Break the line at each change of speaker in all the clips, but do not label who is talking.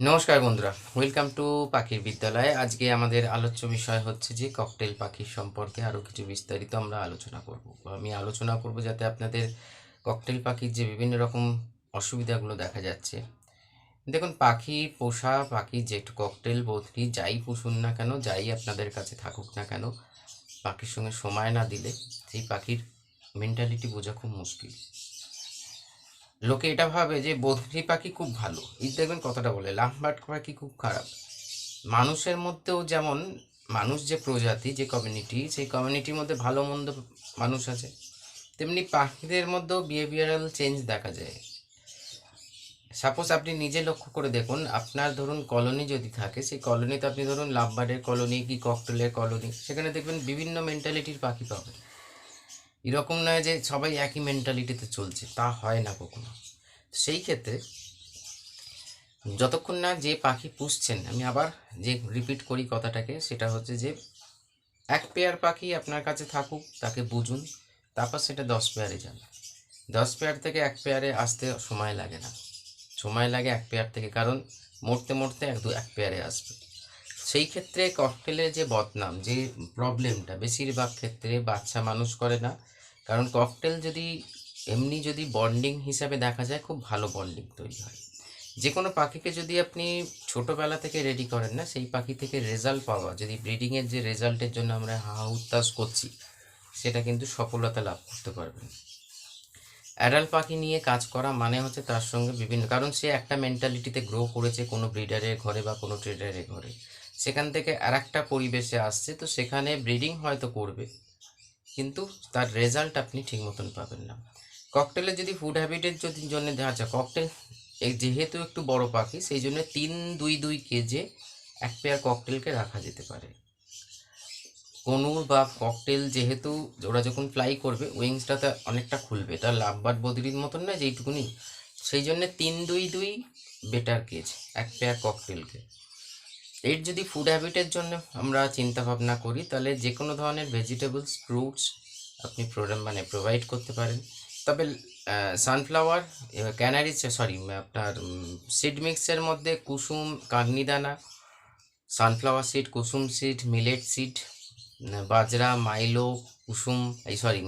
নমস্কার বন্ধুরা welcome to পাখির বিদ্যালয়ে। আজকে আমাদের আলোচ্য বিষয় হচ্ছে যে ককটেল পাখির সম্পর্কে আরও কিছু বিস্তারিত আমরা আলোচনা করব। আমি আলোচনা করব যাতে আপনাদের ককটেল পাখির যে বিভিন্ন রকম অসুবিধাগুলো দেখা যাচ্ছে। দেখুন, পাখি পোষা, পাখি যে ককটেল বদ্রি যাই পুষুন না কেন, যাই আপনাদের কাছে থাকুক না কেন, পাখির সঙ্গে সময় না দিলে সেই পাখির মেন্টালিটি বোঝা খুব মুশকিল। লোকে এটা ভাবে যে বদ্রি পাখি খুব ভালো। এই দেখবেন কথাটা বলে লাম্বার্ড পাখি খুব খারাপ। মানুষের মধ্যেও যেমন, মানুষ যে প্রজাতি, যে কমিউনিটি সেই কমিউনিটির মধ্যে ভালো মন্দ মানুষ আছে, তেমনি পাখিদের মধ্যেও বিহেভিয়ারাল চেঞ্জ দেখা যায়। সাপোজ আপনি নিজে লক্ষ্য করে দেখুন, আপনার ধরুন কলোনি যদি থাকে, সেই কলোনিতে আপনি ধরুন লাভবার্ডের কলোনি কি ককটেলের কলোনি সেখানে দেখবেন বিভিন্ন মেন্টালিটির পাখি পাবেন। এরকম নয় যে সবাই একই মেন্টালিটিতে চলছে, তা হয় না কখনো। সেই ক্ষেত্রে যতক্ষণ না যে পাখি পুষছেন, আমি আবার যে রিপিট করি কথাটাকে, সেটা হচ্ছে যে এক পেয়ার পাখি আপনার কাছে থাকুক, তাকে বুঝুন, তারপর সেটা দশ পেয়ারে যাবে দশ পেয়ার থেকে এক পেয়ারে আসতে সময় লাগে না। সময় লাগে এক পেয়ার থেকে, কারণ মরতে মরতে এক দু এক পেয়ারে আসবে। সেই ক্ষেত্রে ককটেলের যে বদনাম, যে প্রবলেমটা বেশিরভাগ ক্ষেত্রে বাচ্চা মানুষ করে না। কারণ ককটেল যদি, এমনি যদি বন্ডিং হিসাবে দেখা যায়, খুব ভালো বন্ডিং তৈরি হয়। যে কোনো পাখিকে যদি আপনি ছোটোবেলা থেকে রেডি করেন না, সেই পাখি থেকে রেজাল্ট পাওয়া, যদি ব্রিডিংয়ের যে রেজাল্টের জন্য আমরা হা উত্তাস করছি, সেটা কিন্তু সফলতা লাভ করতে পারবেন অ্যাডাল্ট পাখি নিয়ে কাজ করা মানে হচ্ছে তার সঙ্গে বিভিন্ন, কারণ সে একটা মেন্টালিটিতে গ্রো করেছে কোনো ব্রিডারের ঘরে বা কোনো ট্রেডারের ঘরে। সেখান থেকে আর একটা পরিবেশে আসছে, তো সেখানে ব্রিডিং হয়তো করবে। কিন্তু তার রেজাল্ট আপনি ঠিক মতন পাবেন না। ককটেলের যদি ফুড হ্যাবিটের যদি জন্য যায় ককটেল যেহেতু একটু বড় পাখি, সেই জন্য তিন দুই দুই কেজে এক পেয়ার ককটেলকে রাখা যেতে পারে। কনুর বা ককটেল যেহেতু ওরা যখন ফ্লাই করবে উইংসটাতে অনেকটা খুলবে এটা লাভবার বদরির মতন না যেইটুকুনি। সেই জন্য তিন দুই দুই বেটার কেজ এক পেয়ার ককটেলকে। এর যদি ফুড হ্যাবিটের জন্য আমরা চিন্তা ভাবনা করি, তাহলে যে কোনো ধরনের ভেজিটেবলস ফ্রুটস আপনি প্রোগ্রাম মানে প্রোভাইড করতে পারেন। তবে সানফ্লাওয়ার ক্যানারি সরি আপনার সিড মিক্সের মধ্যে কুসুম কাগনিদানা সানফ্লাওয়ার সিড কুসুম সিড মিলেট সিড বাজরা মাইলো কুসুম, এই সরি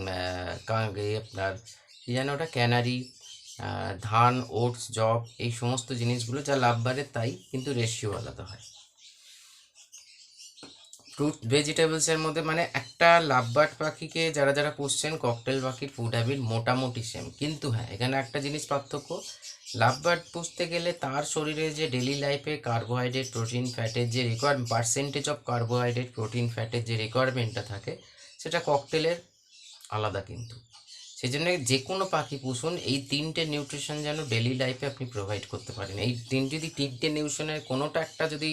আপনার, কী জানো ওটা ক্যানারি ধান ওটস জব এই সমস্ত জিনিসগুলো যা লাভ বাড়ে তাই কিন্তু রেশিও আলাদা হয়। ফ্রুট ভেজিটেবলসের মধ্যে মানে একটা লাভবার্ড পাখিকে যারা যারা পুষছেন ককটেল পাখির ফুড হ্যাবিট মোটামুটি সেম কিন্তু হ্যাঁ এখানে একটা জিনিস পার্থক্য লাভবার্ড পুষতে গেলে তার শরীরে যে ডেলি লাইফে কার্বোহাইড্রেট প্রোটিন ফ্যাটের যে require percentage of carbohydrate protein ফ্যাটের যে রিকোয়ারমেন্টটা থাকে, সেটা ককটেলের আলাদা কিন্তু। সেই জন্য যে কোনো পাখি পুষুন, এই তিনটে নিউট্রিশন যেন ডেলি লাইফে আপনি প্রোভাইড করতে পারেন। এই তিন যদি তিনটে নিউট্রিশনের কোনোটা একটা যদি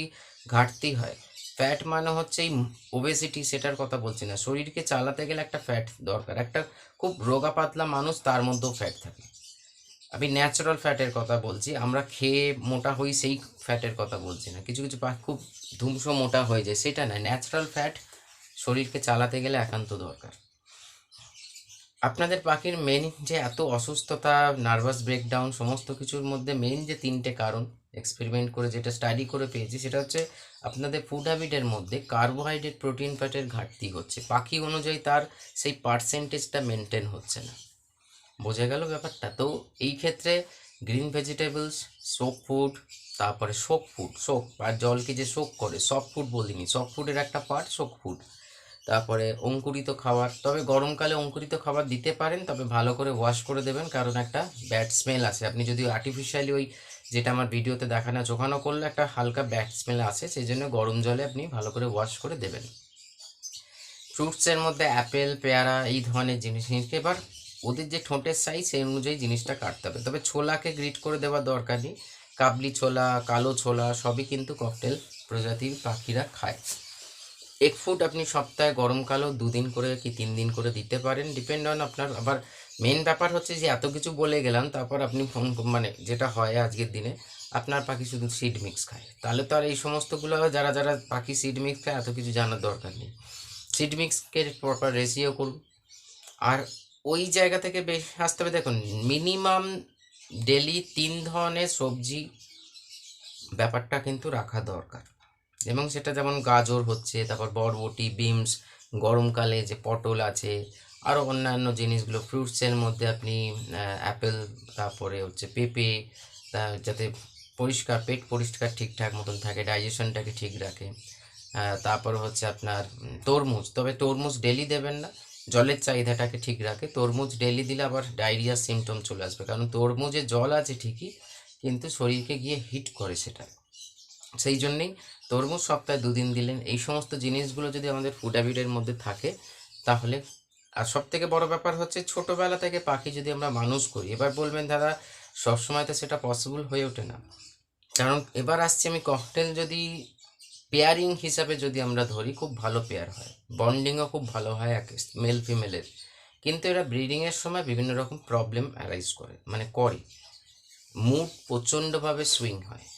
ঘাটতি হয় ফ্যাট মানে হচ্ছে এই ওবেসিটি সেটার কথা বলছি না। শরীরকে চালাতে গেলে একটা ফ্যাট দরকার। একটা খুব রোগা পাতলা মানুষ তার মধ্যেও ফ্যাট থাকে। আমি ন্যাচারাল ফ্যাটের কথা বলছি। আমরা খেয়ে মোটা হই সেই ফ্যাটের কথা বলছি না। কিছু কিছু খুব ধুমসো মোটা হয়ে যায়। সেটা না ন্যাচারাল ফ্যাট শরীরকে চালাতে গেলে একান্ত দরকার। আপনাদের পাখির মেন যে এত অসুস্থতা নার্ভাস ব্রেকডাউন সমস্ত কিছুর মধ্যে মেন যে তিনটে কারণ এক্সপেরিমেন্ট করে, যেটা স্টাডি করে পেয়েছি, সেটা হচ্ছে আপনাদের ফুড হ্যাবিটের মধ্যে কার্বোহাইড্রেট প্রোটিন ফ্যাটের ঘাটতি হচ্ছে। পাখি অনুযায়ী তার সেই পার্সেন্টেজটা মেনটেন হচ্ছে না। বোঝা গেল ব্যাপারটা? তো এই ক্ষেত্রে গ্রিন ভেজিটেবলস সোপ ফুড তারপরে শোক ফুড শোক আর জলকে যে শোক করে সফট ফুড বলিনি সফট ফুডের একটা পার্ট শোক ফুড তারপরে অঙ্কুরিত খাবার, তবে গরমকালে অঙ্কুরিত খাবার দিতে পারেন, তবে ভালো করে ওয়াশ করে দেবেন, কারণ একটা ব্যাড স্মেল আছে। আপনি যদি আর্টিফিশিয়ালি ওই যেটা আমার ভিডিওতে দেখানো চোখানো করলে একটা হালকা ব্যাড স্মেল আসে সেই জন্য গরম জলে আপনি ভালো করে ওয়াশ করে দেবেন। ফ্রুটসের মধ্যে অ্যাপেল পেয়ারা এই ধরনের জিনিস জিনিসকে এবার ওদের যে ঠোঁটের সাইজ সেই অনুযায়ী জিনিসটা কাটতে হবে। তবে ছোলাকে গ্রিট করে দেওয়ার দরকার নেই। কাবলি ছোলা, কালো ছোলা, সবই কিন্তু ককটেল প্রজাতির পাখিরা খায়। এগ ফুড আপনি সপ্তাহে গরমকালেও দুদিন করে কি তিন দিন করে দিতে পারেন। ডিপেন্ড অন আপনার, আবার মেন ব্যাপার হচ্ছে যে এত কিছু বলে গেলাম, তারপর আপনি ফোন মানে যেটা হয় আজকের দিনে, আপনার পাখি শুধু সিড মিক্স খায়। তাহলে তো আর এই সমস্তগুলো যারা যারা পাখি সিড মিক্স খায়, এত কিছু জানার দরকার নেই। সিড মিক্সকে প্রপার রেসিও করুন। আর ওই জায়গা থেকে বেশ আসতে হবে। দেখুন মিনিমাম ডেলি তিন ধরনের সবজি ব্যাপারটা কিন্তু রাখা দরকার। এবং সেটা যেমন গাজর হচ্ছে, তারপর বরবটি বিমস গরমকালে যে পটল আছে আরও অন্যান্য জিনিসগুলো ফ্রুটসের মধ্যে আপনি অ্যাপেল তারপরে হচ্ছে পেঁপে যাতে পরিষ্কার, পেট পরিষ্কার ঠিকঠাক মতন থাকে ডাইজেশনটাকে ঠিক রাখে। তারপর হচ্ছে আপনার তরমুজ। তবে তরমুজ ডেলি দেবেন না, জলের চাহিদাটাকে ঠিক রাখে। তরমুজ ডেলি দিলে আবার ডায়রিয়ার সিমটম চলে আসবে। কারণ তরমুজে জল আছে ঠিকই, কিন্তু শরীরকে গিয়ে হিট করে সেটা। সেই জন্যেই তরমুজ সপ্তাহে দুদিন দিলেন। এই সমস্ত জিনিসগুলো যদি আমাদের ফুড হ্যাবিটের মধ্যে থাকে, তাহলে আর সব থেকে বড় ব্যাপার হচ্ছে ছোটোবেলা থেকে পাখি যদি আমরা মানুষ করি, এবার বলবেন, দাদা, সবসময় তো সেটা পসিবল হয়ে ওঠে না। কারণ এবার আসছে আমি ককটেল যদি পেয়ারিং হিসাবে যদি আমরা ধরি, খুব ভালো পেয়ার হয়। বন্ডিংও খুব ভালো হয়, এক মেল ফিমেলের কিন্তু এরা ব্রিডিংয়ের সময় বিভিন্ন রকম প্রবলেম অ্যারাইজ করে মানে করে। মুড প্রচণ্ডভাবে সুইং হয়।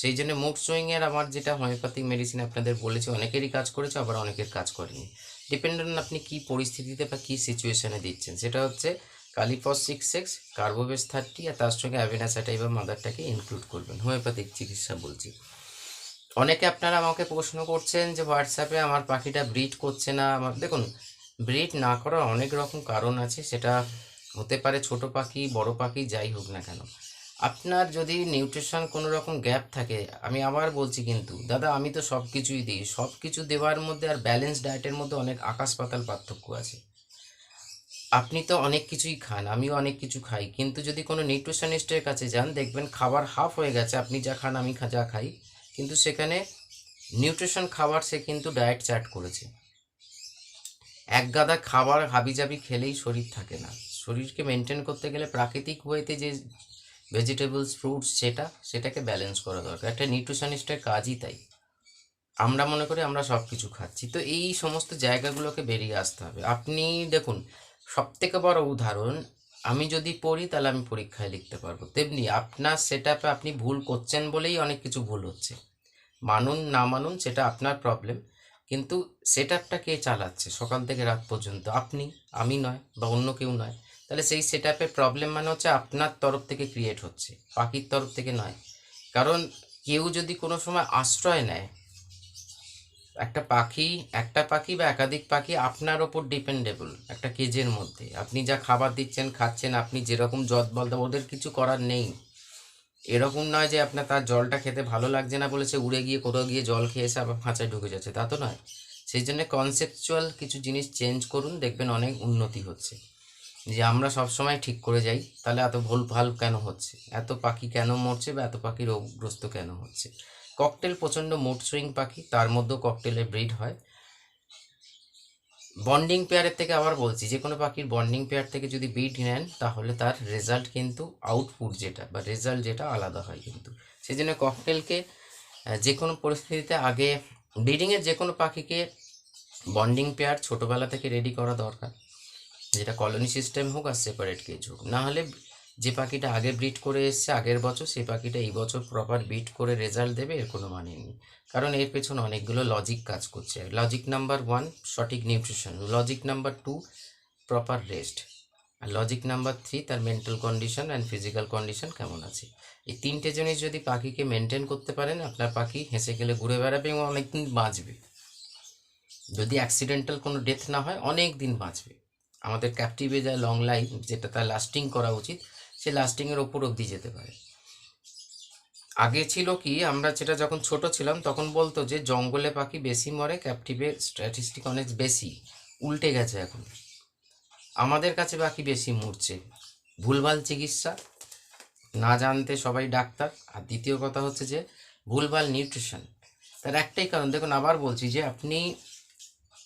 সেই জন্য মুড সুইংয়ের আমার যেটা হোমিওপ্যাথিক মেডিসিন আপনাদের বলেছি, অনেকেরই কাজ করেছে, আবার অনেকের কাজ করেনি। ডিপেন্ডেন্ট আপনি কী পরিস্থিতিতে বা কী সিচুয়েশানে দিচ্ছেন, সেটা হচ্ছে kali phos six x carbo veg thirty আর তার সঙ্গে অ্যাভেনাসাটাই বা মাদারটাকে ইনক্লুড করবেন হোমিওপ্যাথিক চিকিৎসা বলছি। অনেকে আপনারা আমাকে প্রশ্ন করছেন যে হোয়াটসঅ্যাপে আমার পাখিটা ব্রিড করছে না, আমার দেখুন ব্রিড না করার অনেক রকম কারণ আছে, সেটা হতে পারে ছোট পাখি, বড় পাখি, যাই হোক না কেন। আপনার যদি নিউট্রিশন কোনো রকম গ্যাপ থাকে, আমি আবার বলছি কিন্তু, দাদা আমি তো সব কিছুই দিই সব কিছু দেওয়ার মধ্যে আর ব্যালেন্স ডায়েটের মধ্যে অনেক আকাশ পাতাল পার্থক্য আছে। আপনি তো অনেক কিছুই খান, আমিও অনেক কিছু খাই, কিন্তু যদি কোনো নিউট্রিশনিস্টের কাছে যান, দেখবেন খাবার হাফ হয়ে গেছে, আপনি যা খান আমি যা খাই। কিন্তু সেখানে নিউট্রিশন খাবার সে কিন্তু ডায়েট চার্ট করেছে। এক গাদা খাবার হাবিজাবি খেলেই শরীর থাকে না। শরীরকে মেনটেন করতে গেলে প্রাকৃতিক ওয়েতে যে ভেজিটেবলস ফ্রুটস সেটা সেটাকে ব্যালেন্স করা দরকার। একটা নিউট্রিশনিস্টের কাজই তাই। আমরা মনে করি আমরা সব কিছু খাচ্ছি। তো এই সমস্ত জায়গাগুলোকে বেরিয়ে আসতে হবে। আপনি দেখুন সব থেকে বড় উদাহরণ, আমি যদি পড়ি তাহলে আমি পরীক্ষায় লিখতে পারব। তেমনি আপনার সেট আপনি ভুল করছেন বলেই অনেক কিছু ভুল হচ্ছে। মানুন, না মানুন, সেটা আপনার প্রবলেম কিন্তু সেট আপটা কে চালাচ্ছে সকাল থেকে রাত পর্যন্ত? আপনি, আমি নয় বা অন্য কেউ নয়। তাহলে সেই সেট প্রবলেম মানে হচ্ছে আপনার তরফ থেকে ক্রিয়েট হচ্ছে পাখির তরফ থেকে নয়। কারণ কেউ যদি কোনো সময় আশ্রয় নেয়, একটা পাখি একটা পাখি বা একাধিক পাখি আপনার ওপর ডিপেন্ডেবল একটা কেজের মধ্যে। আপনি যা খাবার দিচ্ছেন, খাচ্ছেন, আপনি যেরকম জল বলতে ওদের কিছু করার নেই। এরকম নয় যে আপনার তার জলটা খেতে ভালো লাগছে না বলেছে উড়ে গিয়ে কোথাও গিয়ে জল খেয়ে এসে আবার খাঁচায় ঢুকে যাচ্ছে, তা তো নয়। সেই জন্য কনসেপচুয়াল কিছু জিনিস চেঞ্জ করুন, দেখবেন অনেক উন্নতি হচ্ছে। যে আমরা সব সময় ঠিক করে যাই, তাহলে এত ভুল ভালো কেন হচ্ছে? এত পাখি কেন মরছে বা এত পাখি রোগগ্রস্ত কেন হচ্ছে? ককটেল প্রচণ্ড মুড সুইং পাখি, তার মধ্যেও ককটেলের ব্রিড হয়। বন্ডিং পেয়ারের থেকে আবার বলছি, যে কোনো পাখির বন্ডিং পেয়ার থেকে যদি ব্রিড নেন, তাহলে তার রেজাল্ট কিন্তু আউটপুট যেটা বা রেজাল্ট যেটা আলাদা হয় কিন্তু। সেই জন্য ককটেলকে যে কোনো পরিস্থিতিতে আগে ব্রিডিংয়ের যে কোনো পাখিকে বন্ডিং পেয়ার ছোটোবেলা থেকে রেডি করা দরকার। যেটা কলোনি সিস্টেম হোক আর সেপারেট কেজ হোক। না হলে যে পাখিটা আগে ব্রিড করে এসছে আগের বছর, সেই পাখিটা এই বছর প্রপার ব্রিড করে রেজাল্ট দেবে, এর কোনো মানে নেই। কারণ এর পেছনে অনেকগুলো লজিক কাজ করছে। লজিক নাম্বার ওয়ান সঠিক nutrition logic number two proper rest আর লজিক নাম্বার থ্রি তার mental condition and physical condition কেমন আছে? এই তিনটে জিনিস যদি পাখিকে মেনটেন করতে পারেন, আপনার পাখি হেসে গেলে ঘুরে বেড়াবে এবং অনেকদিন বাঁচবে। যদি অ্যাক্সিডেন্টাল কোনো ডেথ না হয় অনেক দিন বাঁচবে। আমাদের ক্যাপটিভে যা লং লাইফ যেটা তার লাস্টিং করা উচিত, সে লাস্টিংয়ের ওপর অবধি যেতে পারে। আগে ছিল কি, আমরা যেটা যখন ছোট ছিলাম, তখন বলতো যে জঙ্গলে পাখি বেশি মরে ক্যাপটিভে স্ট্যাটিস্টিক অনেক বেশি, উল্টে গেছে এখন। আমাদের কাছে পাখি বেশি মরছে। ভুলভাল চিকিৎসা, না জানতে সবাই ডাক্তার, আর দ্বিতীয় কথা হচ্ছে যে ভুলভাল নিউট্রিশন তার একটাই কারণ, দেখুন আবার বলছি যে আপনি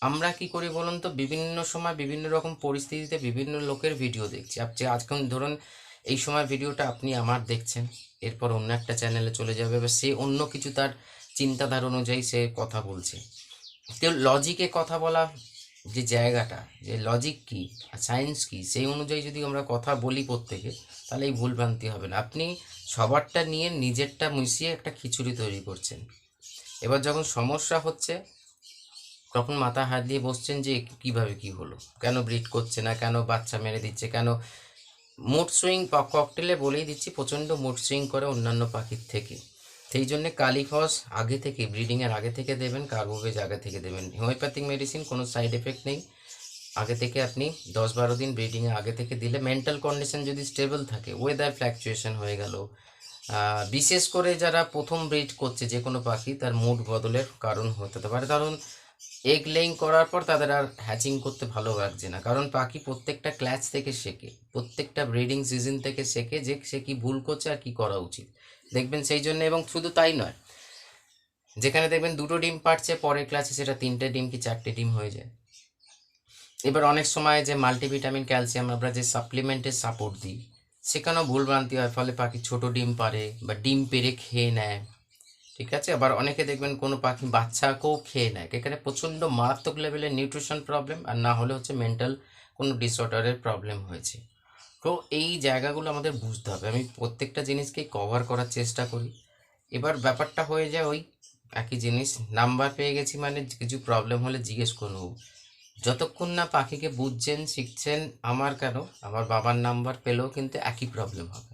আমরা কি করি বলুন তো? বিভিন্ন সময় বিভিন্ন রকম পরিস্থিতিতে বিভিন্ন লোকের ভিডিও দেখছি। আপনি আজকে ধরুন এই সময় ভিডিওটা আপনি আমার দেখছেন, এরপর অন্য একটা চ্যানেলে চলে যাবে বা সে অন্য কিছু তার চিন্তাধারা অনুযায়ী সে কথা বলছে। কেউ লজিকে কথা বলা যে জায়গাটা, যে লজিক কি আর সায়েন্স কি, সেই অনুযায়ী যদি আমরা কথা বলি প্রত্যেকে, তাহলে এই ভুলভ্রান্তি হবে না। আপনি সবারটা নিয়ে নিজেরটা মিশিয়ে একটা খিচুড়ি তৈরি করছেন। এবার যখন সমস্যা হচ্ছে তখন মাথা হাত দিয়ে বসছেন যে কীভাবে কি হলো? কেন ব্রিড করছে না? কেন বাচ্চা মেরে দিচ্ছে? কেন? মুড সুইং ককটেলে বলেই দিচ্ছি, প্রচণ্ড মুড সুইং করে অন্যান্য পাখির থেকে। সেই জন্য কালিফস আগে থেকে ব্রিডিংয়ের আগে থেকে দেবেন, কার্বোভেজ আগে থেকে দেবেন। হোমিওপ্যাথিক মেডিসিন কোনো সাইড এফেক্ট নেই। আগে থেকে আপনি দশ বারো দিন ব্রিডিংয়ে আগে থেকে দিলে মেন্টাল কন্ডিশন যদি স্টেবল থাকে ওয়েদার ফ্ল্যাকচুয়েশন হয়ে গেল বিশেষ করে যারা প্রথম ব্রিড করছে যে কোনো পাখি, তার মুড বদলের কারণ হতে পারে। কারণ এগ লেইং করার পর তাদের আর হ্যাচিং করতে ভালো লাগছে না। কারণ পাখি প্রত্যেকটা ক্ল্যাচ থেকে শেখে, প্রত্যেকটা ব্রিডিং সিজন থেকে শেখে যে সে কি ভুল করছে আর কি করা উচিত। দেখবেন সেই জন্য এবং শুধু তাই নয়, যেখানে দেখবেন দুটো ডিম পারছে পরের ক্লাসে সেটা তিনটে ডিম কি চারটে ডিম হয়ে যায়। এবার অনেক সময় যে মাল্টিভিটামিন ক্যালসিয়াম আমরা যে সাপ্লিমেন্টের সাপোর্ট দিই, সেখানেও ভুলভ্রান্তি হয়, ফলে পাখি ছোট ডিম পারে বা ডিম পেরে খেয়ে নেয়। ঠিক আছে? আবার অনেকে দেখবেন কোনো পাখি বাচ্চাকেও খেয়ে নেয়। এখানে প্রচণ্ড মারাত্মক লেভেলের নিউট্রিশন প্রবলেম আর না হলে হচ্ছে মেন্টাল কোনো ডিসঅর্ডারের প্রবলেম হয়েছে। তো এই জায়গাগুলো আমাদের বুঝতে হবে। আমি প্রত্যেকটা জিনিসকেই কভার করার চেষ্টা করি। এবার ব্যাপারটা হয়ে যায় ওই একই জিনিস নাম্বার পেয়ে গেছি মানে কিছু প্রবলেম হলে জিজ্ঞেস করব যতক্ষণ না পাখিকে বুঝছেন, শিখছেন, আমার কেন? আমার বাবার নাম্বার পেলেও কিন্তু একই প্রবলেম হবে।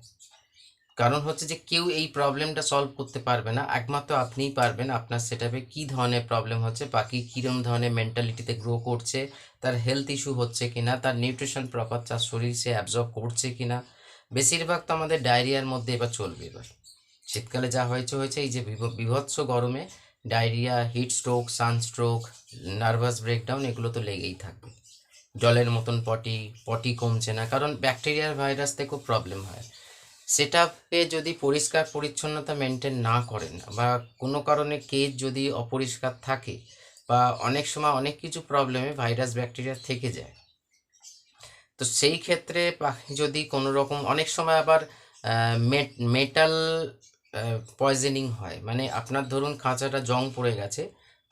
কারণ হচ্ছে যে কেউ এই প্রবলেমটা সলভ করতে পারবে না। একমাত্র আপনিই পারবেন আপনার সেটাপে কী ধরনের প্রবলেম হচ্ছে, বাকি কীরকম ধরনের মেন্টালিটিতে গ্রো করছে, তার হেলথ ইস্যু হচ্ছে কি না তার নিউট্রিশন প্রপার তার শরীর সে অ্যাবজর্ব করছে কি না বেশিরভাগ তো আমাদের ডায়রিয়ার মধ্যে এবার চলবে এবার। শীতকালে যা হয়েছে হয়েছে, এই যে বিভ- বিভৎস গরমে diarrhoea heat stroke sunstroke nervous breakdown এগুলো তো লেগেই থাকবে। জলের মতন পটি পটি কমছে না, কারণ ব্যাকটেরিয়ার ভাইরাস থেকেও প্রবলেম হয়। সেটাকে যদি পরিষ্কার পরিচ্ছন্নতা মেনটেন না করেন বা কোনো কারণে কেজ যদি অপরিষ্কার থাকে বা অনেক সময় অনেক কিছু প্রবলেমে ভাইরাস ব্যাকটেরিয়া থেকে যায়। তো সেই ক্ষেত্রে পাখি যদি কোনো রকম, অনেক সময় আবার মেটাল পয়জনিং হয়। মানে আপনার ধরুন খাঁচাটা জং পড়ে গেছে,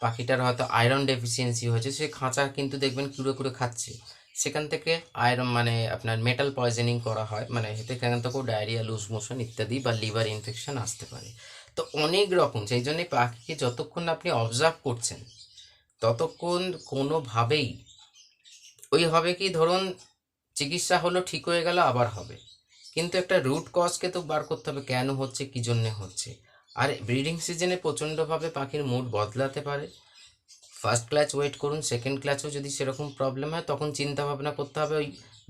পাখিটার হয়তো আয়রন ডেফিসিয়েন্সি হয়েছে, সে খাঁচা কিন্তু দেখবেন কুড়ে কুড়ে খাচ্ছে। সেখান থেকে আয়রন মানে আপনার মেটাল পয়জনিং করা হয় মানে সেখান থেকেও ডায়রিয়া লুজ মোশন ইত্যাদি বা লিভার ইনফেকশন আসতে পারে। তো অনেক রকম, সেই জন্যে পাখিকে যতক্ষণ আপনি অবজার্ভ করছেন, ততক্ষণ কোনোভাবেই ওই হবে কি ধরুন চিকিৎসা হলো, ঠিক হয়ে গেল, আবার হবে। কিন্তু একটা রুট কজকে তো বার করতে হবে, কেন হচ্ছে, কী জন্যে হচ্ছে? আর ব্রিডিং সিজনে প্রচণ্ডভাবে পাখির মুড বদলাতে পারে ফার্স্ট ক্লাচ ওয়েট করুন সেকেন্ড ক্লাচেও যদি সেরকম প্রবলেম হয়, তখন চিন্তা ভাবনা করতে হবে ওই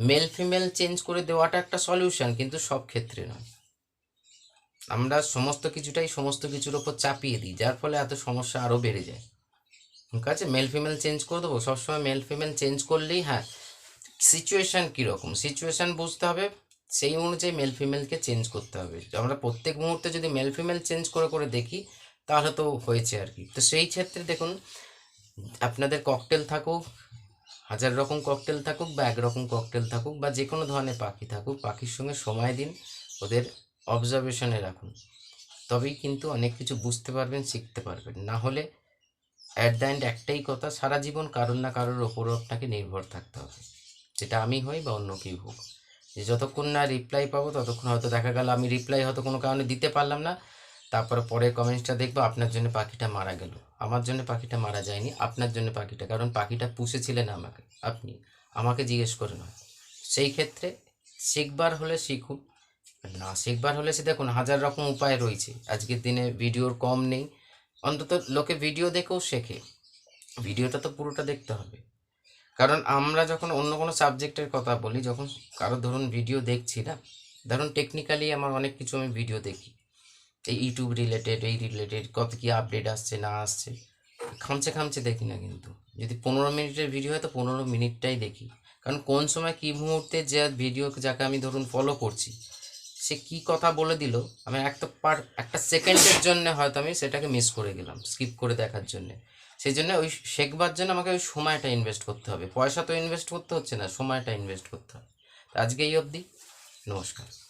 মেল ফিমেল চেঞ্জ করে দেওয়াটা একটা সলিউশন কিন্তু সব ক্ষেত্রে নয়। আমরা সমস্ত কিছুটাই সমস্ত কিছুর ওপর চাপিয়ে দিই, যার ফলে এত সমস্যা আরও বেড়ে যায়। ঠিক আছে? মেল ফিমেল চেঞ্জ করে দেবো, সবসময় মেল ফিমেল চেঞ্জ করলেই হ্যাঁ সিচুয়েশান কীরকম? সিচুয়েশান বুঝতে হবে, সেই অনুযায়ী মেল ফিমেলকে চেঞ্জ করতে হবে। আমরা প্রত্যেক মুহূর্তে যদি মেল ফিমেল চেঞ্জ করে করে দেখি, তাহলে তো হয়েছে আর কি। তো সেই ক্ষেত্রে দেখুন আপনাদের ককটেল থাকুক, হাজার রকম ককটেল থাকুক বা একরকম ককটেল থাকুক বা যে কোনো ধরনের পাখি থাকুক, পাখির সঙ্গে সময় দিন, ওদের অবজারভেশনে রাখুন। তবেই কিন্তু অনেক কিছু বুঝতে পারবেন, শিখতে পারবেন। না হলে অ্যাট দ্য এন্ড একটাই কথা, সারা জীবন কারোর না কারোর ওপর আপনাকে নির্ভর থাকতে হবে। সেটা আমি হই বা অন্য কেউ হোক। যে যতক্ষণ না রিপ্লাই পাবো, ততক্ষণ হয়তো দেখা গেল আমি রিপ্লাই হয়তো কোনো কারণে দিতে পারলাম না। তারপরে পরের কমেন্টসটা দেখব, আপনার জন্য পাখিটা মারা গেল। আমার জন্য পাখিটা মারা যায়নি, আপনার জন্য পাখিটা, কারণ পাখিটা পুষেছিলেন আমাকে, আপনি। আমাকে জিজ্ঞেস করে নয়। সেই ক্ষেত্রে শিখবার হলে শিখুন, না শিখবার হলে সে দেখুন, হাজার রকম উপায় রয়েছে। আজকের দিনে ভিডিওর কম নেই, অন্তত লোকে ভিডিও দেখেও শেখে। ভিডিওটা তো পুরোটা দেখতে হবে। কারণ আমরা যখন অন্য কোনো সাবজেক্টের কথা বলি, যখন কারও ধরুন ভিডিও দেখছি না, ধরুন টেকনিক্যালি আমার অনেক কিছু আমি ভিডিও দেখি। এই ইউটিউব রিলেটেড এই রিলেটেড কত কী আপডেট আসছে, না আসছে। খামচে খামচে দেখি না কিন্তু। যদি পনেরো মিনিটের ভিডিও হয় তো পনেরো মিনিটটাই দেখি। কারণ কোন সময় কী মুহূর্তে যে ভিডিও যাকে আমি ধরুন ফলো করছি, সে কি কথা বলে দিল, আমি একটা পার একটা সেকেন্ডের জন্য হয়তো আমি সেটাকে মিস করে গেলাম স্কিপ করে দেখার জন্য। সেই জন্য ওই শেখবার জন্য আমাকে ওই সময়টা ইনভেস্ট করতে হবে। পয়সা তো ইনভেস্ট করতে হচ্ছে না, সময়টা ইনভেস্ট করতে হবে। আজকে এই অবধি। নমস্কার।